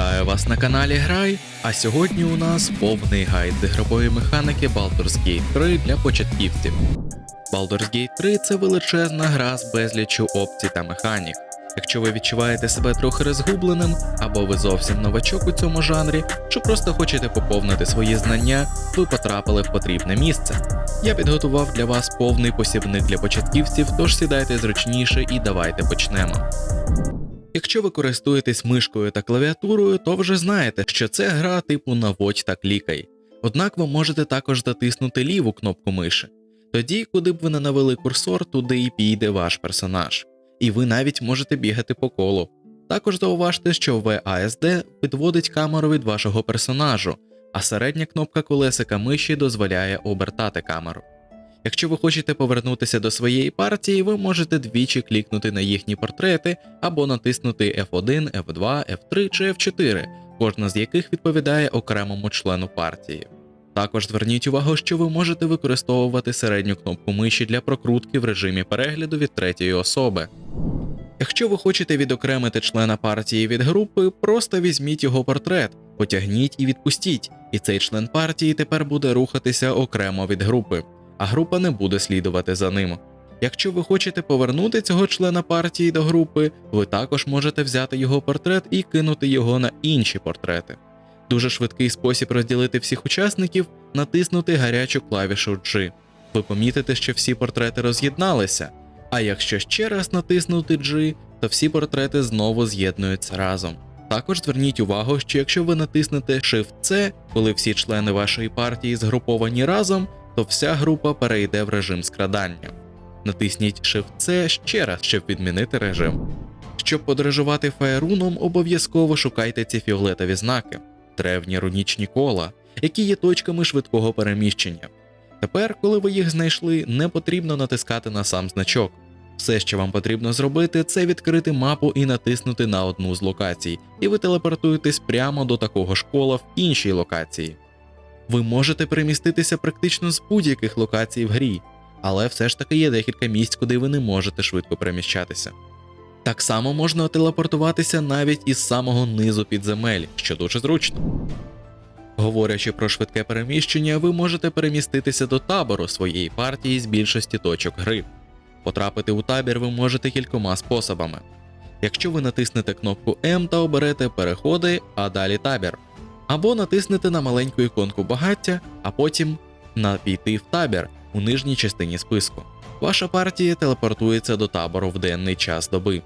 Вітаю вас на каналі Грай. А сьогодні у нас повний гайд з ігрової механіки Baldur's Gate 3 для початківців. Baldur's Gate 3 це величезна гра з безліччю опцій та механік. Якщо ви відчуваєте себе трохи розгубленим, або ви зовсім новачок у цьому жанрі, чи просто хочете поповнити свої знання, ви потрапили в потрібне місце. Я підготував для вас повний посібник для початківців, тож сідайте зручніше і давайте почнемо. Якщо ви користуєтесь мишкою та клавіатурою, то вже знаєте, що це гра типу наводь та клікай. Однак ви можете також затиснути ліву кнопку миші. Тоді, куди б ви не навели курсор, туди і піде ваш персонаж. І ви навіть можете бігати по колу. Також зауважте, що VASD підводить камеру від вашого персонажу, а середня кнопка колесика миші дозволяє обертати камеру. Якщо ви хочете повернутися до своєї партії, ви можете двічі клікнути на їхні портрети або натиснути F1, F2, F3 чи F4, кожна з яких відповідає окремому члену партії. Також зверніть увагу, що ви можете використовувати середню кнопку миші для прокрутки в режимі перегляду від третьої особи. Якщо ви хочете відокремити члена партії від групи, просто візьміть його портрет, потягніть і відпустіть, і цей член партії тепер буде рухатися окремо від групи а група не буде слідувати за ним. Якщо ви хочете повернути цього члена партії до групи, ви також можете взяти його портрет і кинути його на інші портрети. Дуже швидкий спосіб розділити всіх учасників натиснути гарячу клавішу G. Ви помітите, що всі портрети роз'єдналися, а якщо ще раз натиснути G, то всі портрети знову з'єднуються разом. Також зверніть увагу, що якщо ви натиснете Shift-C, коли всі члени вашої партії згруповані разом, то вся група перейде в режим скрадання. Натисніть Shift-C ще раз, щоб відмінити режим. Щоб подорожувати фаеруном, обов'язково шукайте ці фіолетові знаки, древні рунічні кола, які є точками швидкого переміщення. Тепер, коли ви їх знайшли, не потрібно натискати на сам значок. Все, що вам потрібно зробити, це відкрити мапу і натиснути на одну з локацій, і ви телепортуєтесь прямо до такого ж кола в іншій локації. Ви можете переміститися практично з будь-яких локацій в грі, але все ж таки є декілька місць, куди ви не можете швидко переміщатися. Так само можна телепортуватися навіть із самого низу підземель, що дуже зручно. Говорячи про швидке переміщення, ви можете переміститися до табору своєї партії з більшості точок гри. Потрапити у табір ви можете кількома способами. Якщо ви натиснете кнопку М та оберете переходи, а далі табір або натиснете на маленьку іконку багаття, а потім на піти в табір у нижній частині списку. Ваша партія телепортується до табору в денний час доби.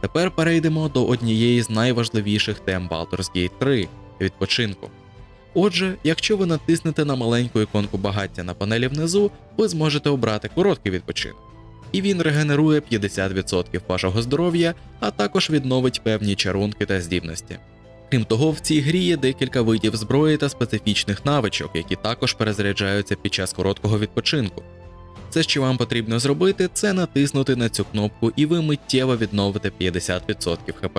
Тепер перейдемо до однієї з найважливіших тем Baldur's Gate 3 відпочинку. Отже, якщо ви натиснете на маленьку іконку багаття на панелі внизу, ви зможете обрати короткий відпочинок. І він регенерує 50% вашого здоров'я, а також відновить певні чарунки та здібності. Крім того, в цій грі є декілька видів зброї та специфічних навичок, які також перезаряджаються під час короткого відпочинку. Все, що вам потрібно зробити, це натиснути на цю кнопку, і ви миттєво відновите 50% хп,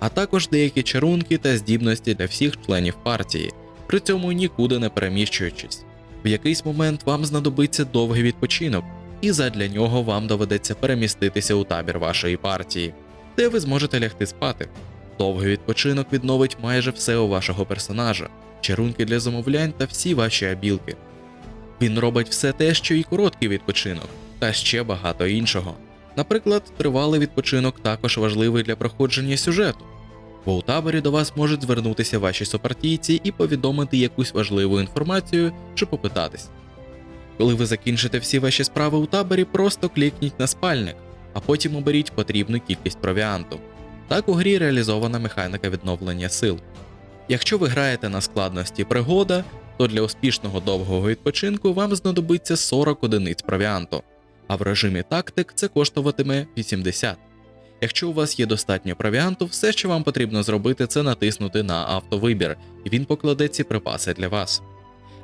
а також деякі чарунки та здібності для всіх членів партії, при цьому нікуди не переміщуючись. В якийсь момент вам знадобиться довгий відпочинок, і задля нього вам доведеться переміститися у табір вашої партії, де ви зможете лягти спати. Довгий відпочинок відновить майже все у вашого персонажа, чарунки для замовлянь та всі ваші абілки. Він робить все те, що і короткий відпочинок, та ще багато іншого. Наприклад, тривалий відпочинок також важливий для проходження сюжету, бо у таборі до вас можуть звернутися ваші супартійці і повідомити якусь важливу інформацію чи попитатись. Коли ви закінчите всі ваші справи у таборі, просто клікніть на спальник, а потім оберіть потрібну кількість провіанту. Так у грі реалізована механіка відновлення сил. Якщо ви граєте на складності пригода, то для успішного довгого відпочинку вам знадобиться 40 одиниць провіанту, а в режимі тактик це коштуватиме 80. Якщо у вас є достатньо провіанту, все, що вам потрібно зробити, це натиснути на автовибір, і він покладе ці припаси для вас.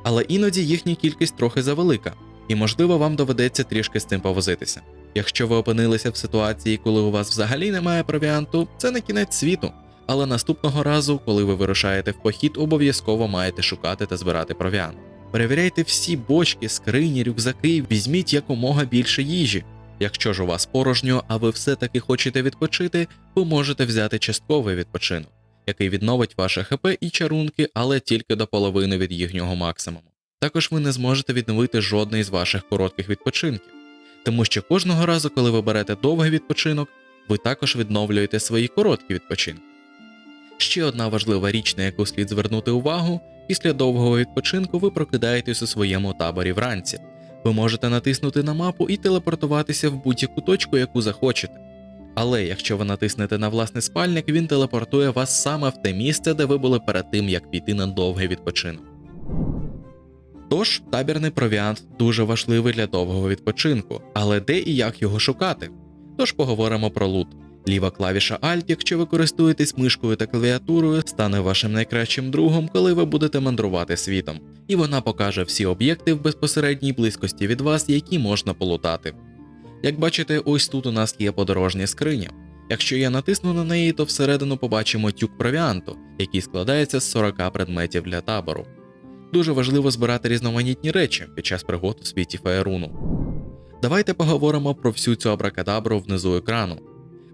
Але іноді їхня кількість трохи завелика, і можливо вам доведеться трішки з цим повозитися. Якщо ви опинилися в ситуації, коли у вас взагалі немає провіанту, це не кінець світу. Але наступного разу, коли ви вирушаєте в похід, обов'язково маєте шукати та збирати провіант. Перевіряйте всі бочки, скрині, рюкзаки, візьміть якомога більше їжі. Якщо ж у вас порожньо, а ви все-таки хочете відпочити, ви можете взяти частковий відпочинок. який відновить ваше ХП і чарунки, але тільки до половини від їхнього максимуму. Також ви не зможете відновити жодний з ваших коротких відпочинків, тому що кожного разу, коли ви берете довгий відпочинок, ви також відновлюєте свої короткі відпочинки. Ще одна важлива річ, на яку слід звернути увагу, після довгого відпочинку ви прокидаєтесь у своєму таборі вранці. Ви можете натиснути на мапу і телепортуватися в будь-яку точку, яку захочете. Але якщо ви натиснете на власний спальник, він телепортує вас саме в те місце, де ви були перед тим, як піти на довгий відпочинок. Тож табірний провіант дуже важливий для довгого відпочинку, але де і як його шукати? Тож поговоримо про лут. Ліва клавіша Alt, якщо ви користуєтесь мишкою та клавіатурою, стане вашим найкращим другом, коли ви будете мандрувати світом, і вона покаже всі об'єкти в безпосередній близькості від вас, які можна полутати. Як бачите, ось тут у нас є подорожня скриня. Якщо я натисну на неї, то всередину побачимо тюк провіанту, який складається з 40 предметів для табору. Дуже важливо збирати різноманітні речі під час пригод у світі Фаеруну. Давайте поговоримо про всю цю абракадабру внизу екрану,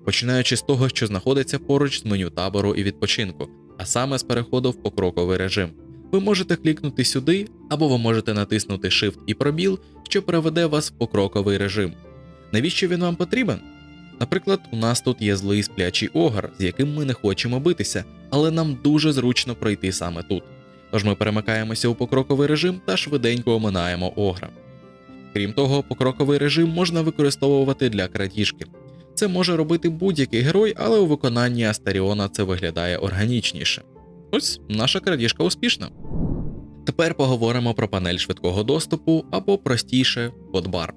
починаючи з того, що знаходиться поруч з меню табору і відпочинку, а саме з переходу в покроковий режим. Ви можете клікнути сюди, або ви можете натиснути Shift і пробіл, що переведе вас в покроковий режим. Навіщо він вам потрібен? Наприклад, у нас тут є злий сплячий огар, з яким ми не хочемо битися, але нам дуже зручно пройти саме тут. Тож ми перемикаємося у покроковий режим та швиденько оминаємо огра. Крім того, покроковий режим можна використовувати для крадіжки. Це може робити будь-який герой, але у виконанні Астаріона це виглядає органічніше. Ось наша крадіжка успішна. Тепер поговоримо про панель швидкого доступу або простіше подбар.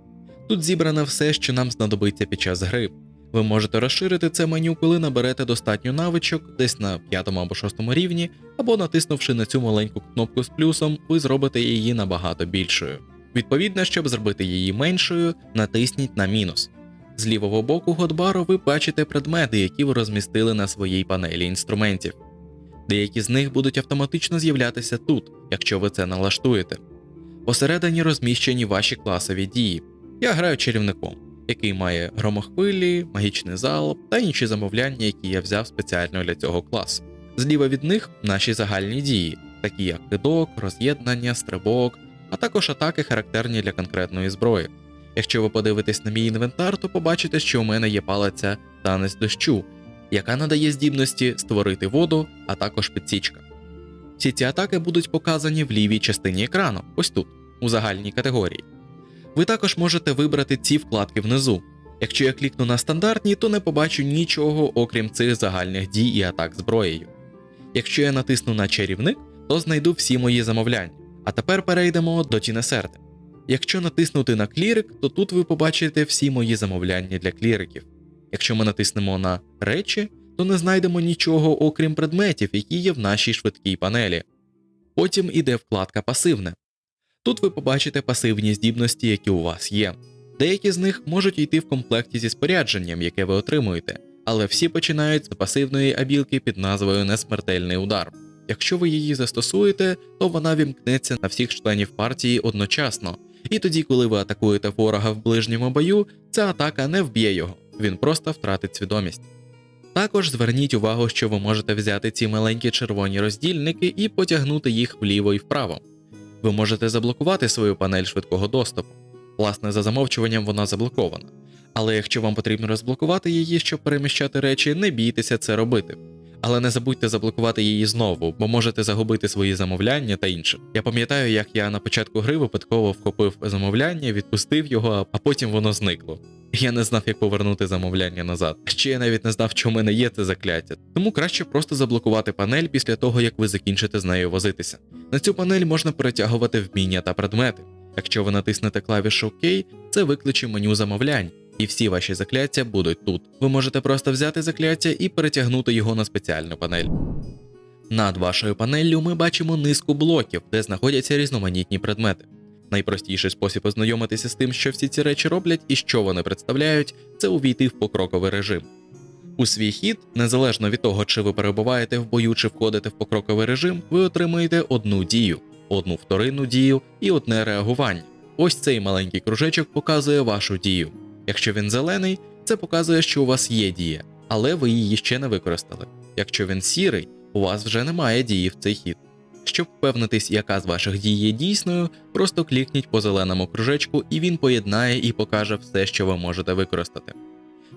Тут зібране все, що нам знадобиться під час гри. Ви можете розширити це меню, коли наберете достатньо навичок, десь на 5 або 6 рівні, або натиснувши на цю маленьку кнопку з плюсом, ви зробите її набагато більшою. Відповідно, щоб зробити її меншою, натисніть на мінус. З лівого боку Годбару ви бачите предмети, які ви розмістили на своїй панелі інструментів. Деякі з них будуть автоматично з'являтися тут, якщо ви це налаштуєте. Посередині розміщені ваші класові дії. Я граю чарівником, який має громохвилі, магічний залп та інші замовляння, які я взяв спеціально для цього класу. Зліва від них наші загальні дії, такі як кидок, роз'єднання, стрибок, а також атаки, характерні для конкретної зброї. Якщо ви подивитесь на мій інвентар, то побачите, що у мене є палиця танець дощу, яка надає здібності створити воду, а також підсічка. Всі ці атаки будуть показані в лівій частині екрану, ось тут, у загальній категорії. Ви також можете вибрати ці вкладки внизу. Якщо я клікну на стандартні, то не побачу нічого, окрім цих загальних дій і атак зброєю. Якщо я натисну на чарівник, то знайду всі мої замовляння. А тепер перейдемо до Тінесерди. Якщо натиснути на клірик, то тут ви побачите всі мої замовляння для кліриків. Якщо ми натиснемо на речі, то не знайдемо нічого, окрім предметів, які є в нашій швидкій панелі. Потім іде вкладка Пасивне. Тут ви побачите пасивні здібності, які у вас є. Деякі з них можуть йти в комплекті зі спорядженням, яке ви отримуєте, але всі починають з пасивної абілки під назвою Несмертельний удар. Якщо ви її застосуєте, то вона вімкнеться на всіх членів партії одночасно, і тоді, коли ви атакуєте ворога в ближньому бою, ця атака не вб'є його, він просто втратить свідомість. Також зверніть увагу, що ви можете взяти ці маленькі червоні роздільники і потягнути їх вліво і вправо. Ви можете заблокувати свою панель швидкого доступу. Власне, за замовчуванням вона заблокована. Але якщо вам потрібно розблокувати її, щоб переміщати речі, не бійтеся це робити. Але не забудьте заблокувати її знову, бо можете загубити свої замовляння та інше. Я пам'ятаю, як я на початку гри випадково вхопив замовляння, відпустив його, а потім воно зникло. Я не знав, як повернути замовляння назад. Ще я навіть не знав, що в мене є це закляття. Тому краще просто заблокувати панель після того, як ви закінчите з нею возитися. На цю панель можна перетягувати вміння та предмети. Якщо ви натиснете клавішу ОК, це викличе меню замовлянь, і всі ваші закляття будуть тут. Ви можете просто взяти закляття і перетягнути його на спеціальну панель. Над вашою панеллю ми бачимо низку блоків, де знаходяться різноманітні предмети. Найпростіший спосіб ознайомитися з тим, що всі ці речі роблять і що вони представляють, це увійти в покроковий режим. У свій хід, незалежно від того, чи ви перебуваєте в бою чи входите в покроковий режим, ви отримуєте одну дію, одну вторинну дію і одне реагування. Ось цей маленький кружечок показує вашу дію. Якщо він зелений, це показує, що у вас є дія, але ви її ще не використали. Якщо він сірий, у вас вже немає дії в цей хід. Щоб впевнитись, яка з ваших дій є дійсною, просто клікніть по зеленому кружечку, і він поєднає і покаже все, що ви можете використати.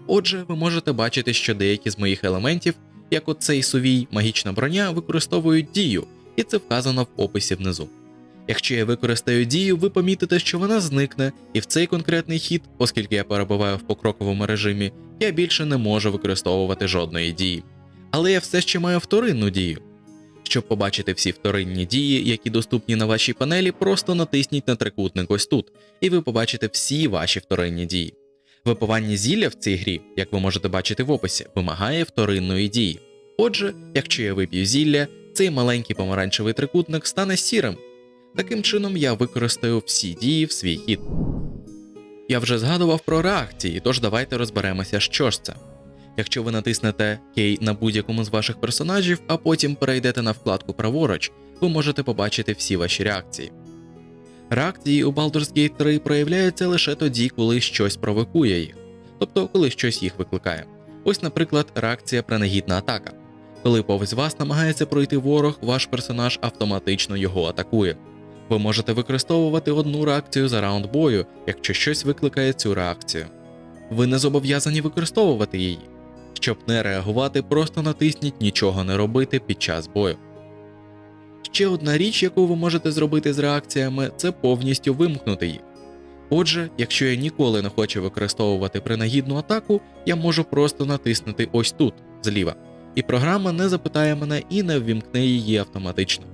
Отже, ви можете бачити, що деякі з моїх елементів, як оцей сувій магічна броня, використовують дію, і це вказано в описі внизу. Якщо я використаю дію, ви помітите, що вона зникне, і в цей конкретний хід, оскільки я перебуваю в покроковому режимі, я більше не можу використовувати жодної дії. Але я все ще маю вторинну дію. Щоб побачити всі вторинні дії, які доступні на вашій панелі, просто натисніть на трикутник ось тут, і ви побачите всі ваші вторинні дії. Випивання зілля в цій грі, як ви можете бачити в описі, вимагає вторинної дії. Отже, якщо я вип'ю зілля, цей маленький помаранчевий трикутник стане сірим. Таким чином я використаю всі дії в свій хід. Я вже згадував про реакції, тож давайте розберемося, що ж це. Якщо ви натиснете Кей на будь-якому з ваших персонажів, а потім перейдете на вкладку праворуч, ви можете побачити всі ваші реакції. Реакції у Baldur's Gate 3 проявляються лише тоді, коли щось провокує їх, тобто коли щось їх викликає. Ось, наприклад, реакція принагідна атака. Коли повз вас намагається пройти ворог, ваш персонаж автоматично його атакує. Ви можете використовувати одну реакцію за раунд бою, якщо щось викликає цю реакцію. Ви не зобов'язані використовувати її. Щоб не реагувати, просто натисніть нічого не робити під час бою. Ще одна річ, яку ви можете зробити з реакціями, це повністю вимкнути їх. Отже, якщо я ніколи не хочу використовувати принагідну атаку, я можу просто натиснути ось тут, зліва, і програма не запитає мене і не ввімкне її автоматично.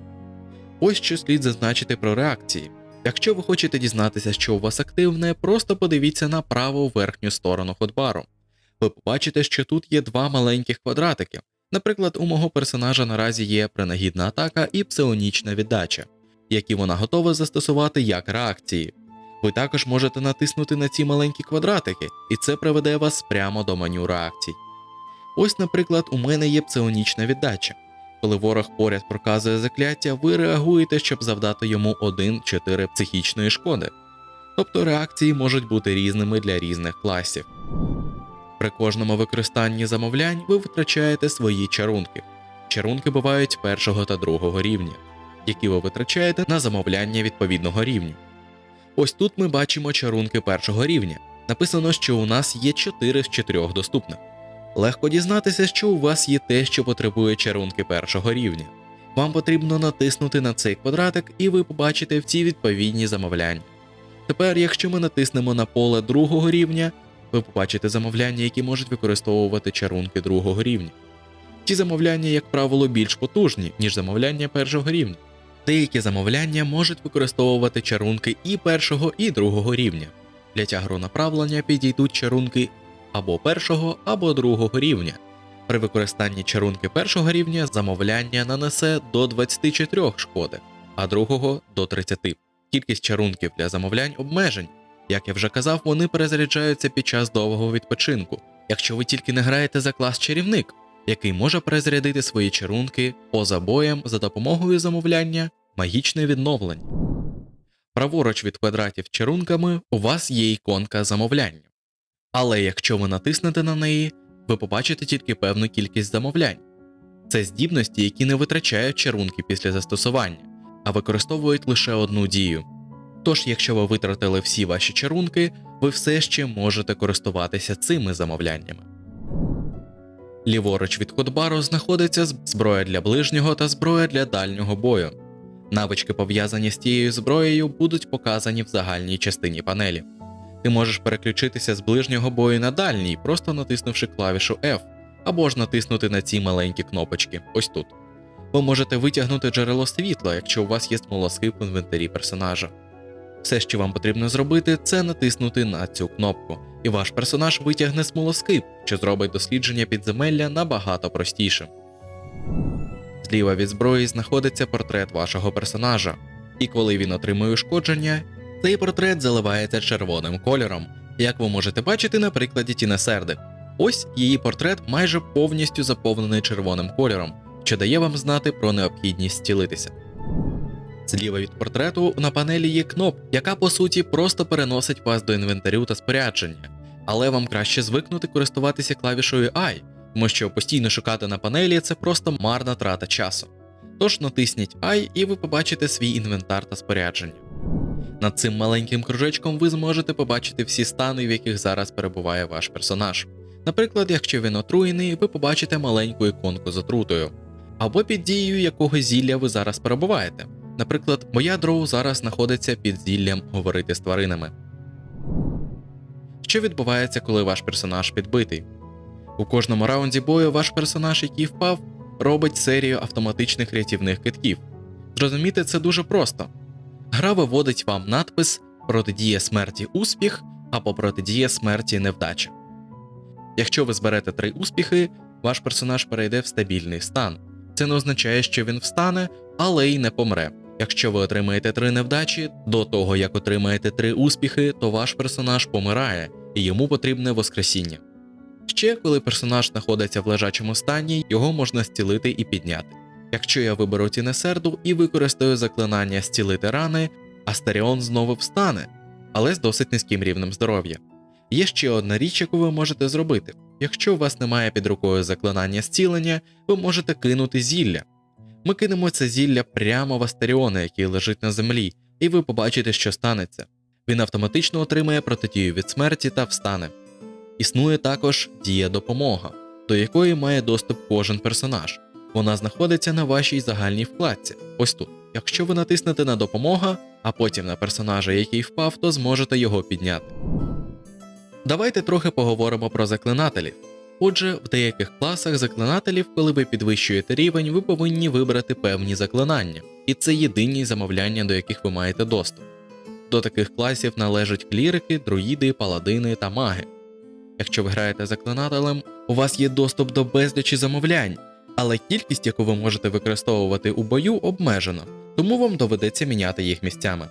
Ось що слід зазначити про реакції. Якщо ви хочете дізнатися, що у вас активне, просто подивіться на праву верхню сторону ходбару. Ви побачите, що тут є два маленьких квадратики. Наприклад, у мого персонажа наразі є принагідна атака і псионічна віддача, які вона готова застосувати як реакції. Ви також можете натиснути на ці маленькі квадратики, і це приведе вас прямо до меню реакцій. Ось, наприклад, у мене є псионічна віддача. Коли ворог поряд проказує закляття, ви реагуєте, щоб завдати йому 1-4 психічної шкоди. Тобто реакції можуть бути різними для різних класів. При кожному використанні замовлянь ви витрачаєте свої чарунки. Чарунки бувають першого та другого рівня, які ви витрачаєте на замовляння відповідного рівню. Ось тут ми бачимо чарунки першого рівня. Написано, що у нас є 4 з 4 доступних. Легко дізнатися, що у вас є те, що потребує чарунки першого рівня. Вам потрібно натиснути на цей квадратик, і ви побачите в ці відповідні замовляння. Тепер, якщо ми натиснемо на поле другого рівня, ви побачите замовляння, які можуть використовувати чарунки другого рівня. Ці замовляння, як правило, більш потужні, ніж замовляння першого рівня. Деякі замовляння можуть використовувати чарунки і першого, і другого рівня. Для тягру направлення підійдуть чарунки або першого, або другого рівня. При використанні чарунки першого рівня замовляння нанесе до 24 шкоди, а другого до 30. Кількість чарунків для замовлянь обмежень. Як я вже казав, вони перезаряджаються під час довгого відпочинку, якщо ви тільки не граєте за клас чарівник, який може перезарядити свої чарунки поза боєм за допомогою замовляння магічне відновлення. Праворуч від квадратів чарунками у вас є іконка замовляння. Але якщо ви натиснете на неї, ви побачите тільки певну кількість замовлянь. Це здібності, які не витрачають чарунки після застосування, а використовують лише одну дію. Тож, якщо ви витратили всі ваші чарунки, ви все ще можете користуватися цими замовляннями. Ліворуч від ходбару знаходиться зброя для ближнього та зброя для дальнього бою. Навички, пов'язані з тією зброєю, будуть показані в загальній частині панелі. Ти можеш переключитися з ближнього бою на дальній, просто натиснувши клавішу F, або ж натиснути на ці маленькі кнопочки ось тут. Ви можете витягнути джерело світла, якщо у вас є смолоскип в інвентарі персонажа. Все, що вам потрібно зробити, це натиснути на цю кнопку, і ваш персонаж витягне смолоскип, що зробить дослідження підземелля набагато простішим. Зліва від зброї знаходиться портрет вашого персонажа, і коли він отримує ушкодження, цей портрет заливається червоним кольором, як ви можете бачити на прикладі Тінесерди. Ось її портрет майже повністю заповнений червоним кольором, що дає вам знати про необхідність зцілитися. Зліва від портрету на панелі є кноп, яка по суті просто переносить вас до інвентарю та спорядження, але вам краще звикнути користуватися клавішою I, тому що постійно шукати на панелі це просто марна трата часу. Тож натисніть I і ви побачите свій інвентар та спорядження. Над цим маленьким кружечком ви зможете побачити всі стани, в яких зараз перебуває ваш персонаж. Наприклад, якщо він отруєний, ви побачите маленьку іконку з отрутою, або під дією якого зілля ви зараз перебуваєте. Наприклад, моя дроу зараз знаходиться під зіллям говорити з тваринами. Що відбувається, коли ваш персонаж підбитий? У кожному раунді бою ваш персонаж, який впав, робить серію автоматичних рятівних китків. Зрозуміти це дуже просто. Гра виводить вам надпис Протидія смерті успіх або протидія смерті невдача. Якщо ви зберете три успіхи, ваш персонаж перейде в стабільний стан. Це не означає, що він встане, але й не помре. Якщо ви отримаєте три невдачі, до того як отримаєте три успіхи, то ваш персонаж помирає і йому потрібне воскресіння. Ще коли персонаж знаходиться в лежачому стані, його можна зцілити і підняти. Якщо я виберу тінесерду і використаю заклинання зцілити рани, Астеріон знову встане, але з досить низьким рівнем здоров'я. Є ще одна річ, яку ви можете зробити. Якщо у вас немає під рукою заклинання зцілення, ви можете кинути зілля. Ми кинемо це зілля прямо в Астеріона, який лежить на землі, і ви побачите, що станеться. Він автоматично отримає протидію від смерті та встане. Існує також дія допомога, до якої має доступ кожен персонаж. Вона знаходиться на вашій загальній вкладці. Ось тут. Якщо ви натиснете на допомога, а потім на персонажа, який впав, то зможете його підняти. Давайте трохи поговоримо про заклинателів. Отже, в деяких класах заклинателів, коли ви підвищуєте рівень, ви повинні вибрати певні заклинання, і це єдині замовляння, до яких ви маєте доступ. До таких класів належать клірики, друїди, паладини та маги. Якщо ви граєте заклинателем, у вас є доступ до безлічі замовлянь, але кількість, яку ви можете використовувати у бою, обмежена, тому вам доведеться міняти їх місцями.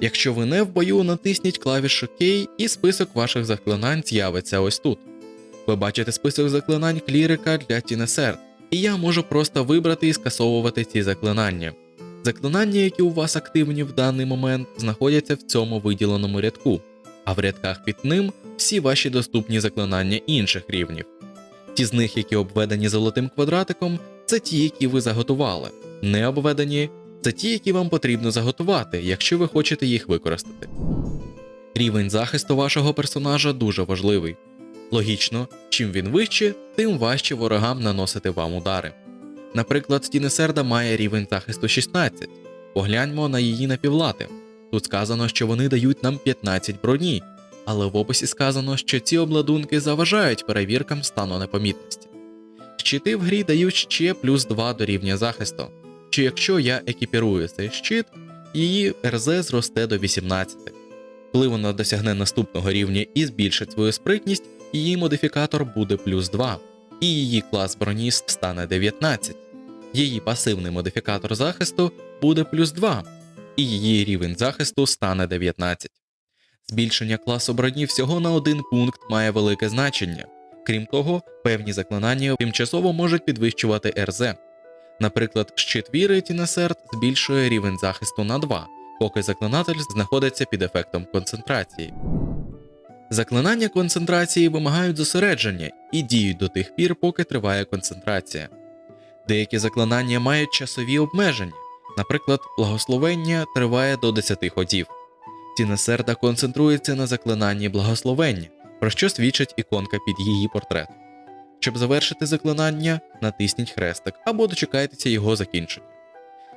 Якщо ви не в бою, натисніть клавішу K і список ваших заклинань з'явиться ось тут. Ви бачите список заклинань клірика для Тінесерд, і я можу просто вибрати і скасовувати ці заклинання. Заклинання, які у вас активні в даний момент, знаходяться в цьому виділеному рядку, а в рядках під ним всі ваші доступні заклинання інших рівнів. Ті з них, які обведені золотим квадратиком, це ті, які ви заготували. Не обведені це ті, які вам потрібно заготувати, якщо ви хочете їх використати. Рівень захисту вашого персонажа дуже важливий. Логічно, чим він вище, тим важче ворогам наносити вам удари. Наприклад, Тінесерда має рівень захисту 16. Погляньмо на її напівлати. Тут сказано, що вони дають нам 15 броні, але в описі сказано, що ці обладунки заважають перевіркам стану непомітності. Щити в грі дають ще плюс 2 до рівня захисту, чи якщо я екіпірую цей щит, її РЗ зросте до 18. Коли вона досягне наступного рівня і збільшить свою спритність, її модифікатор буде плюс 2, і її клас броніст стане 19. Її пасивний модифікатор захисту буде плюс 2, і її рівень захисту стане 19. Збільшення класу броні всього на один пункт має велике значення. Крім того, певні заклинання тимчасово можуть підвищувати РЗ. Наприклад, щит віри Тінесерт збільшує рівень захисту на 2, поки заклинатель знаходиться під ефектом концентрації. Заклинання концентрації вимагають зосередження і діють до тих пір, поки триває концентрація. Деякі заклинання мають часові обмеження, наприклад, благословення триває до 10 ходів. Тінесерда концентрується на заклинанні благословення, про що свідчить іконка під її портрет. Щоб завершити заклинання, натисніть хрестик або дочекайтеся його закінчення.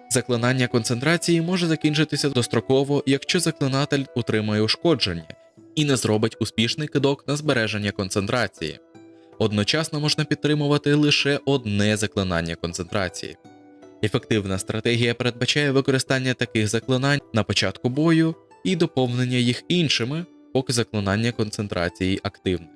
Заклинання концентрації може закінчитися достроково, якщо заклинатель утримає ушкодження і не зробить успішний кидок на збереження концентрації. Одночасно можна підтримувати лише одне заклинання концентрації. Ефективна стратегія передбачає використання таких заклинань на початку бою і доповнення їх іншими, поки заклинання концентрації активне.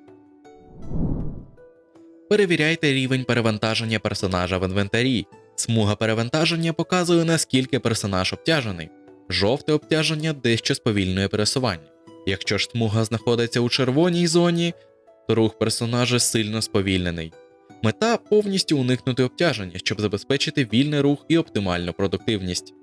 Перевіряйте рівень перевантаження персонажа в інвентарі. Смуга перевантаження показує, наскільки персонаж обтяжений. Жовте обтяження дещо сповільнює пересування. Якщо ж смуга знаходиться у червоній зоні, то рух персонажа сильно сповільнений. Мета повністю уникнути обтяження, щоб забезпечити вільний рух і оптимальну продуктивність.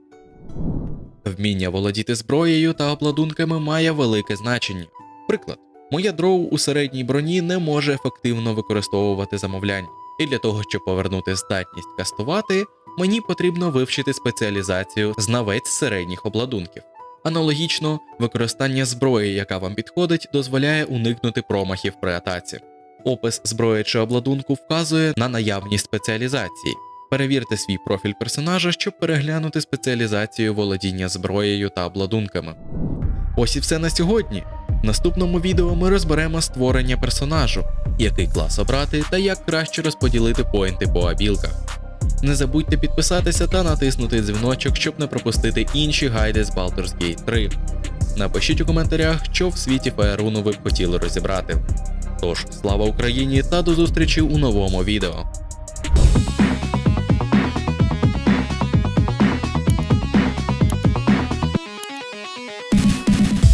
Вміння володіти зброєю та обладунками має велике значення. Приклад, моя дроу у середній броні не може ефективно використовувати замовляння. І для того, щоб повернути здатність кастувати, мені потрібно вивчити спеціалізацію знавець середніх обладунків. Аналогічно, використання зброї, яка вам підходить, дозволяє уникнути промахів при атаці. Опис зброї чи обладунку вказує на наявність спеціалізації. Перевірте свій профіль персонажа, щоб переглянути спеціалізацію володіння зброєю та обладунками. Ось і все на сьогодні. В наступному відео ми розберемо створення персонажу, який клас обрати та як краще розподілити поінти по абілках. Не забудьте підписатися та натиснути дзвіночок, щоб не пропустити інші гайди з Baldur's Gate 3. Напишіть у коментарях, що в світі Фаеруну ви б хотіли розібрати. Тож, слава Україні та до зустрічі у новому відео.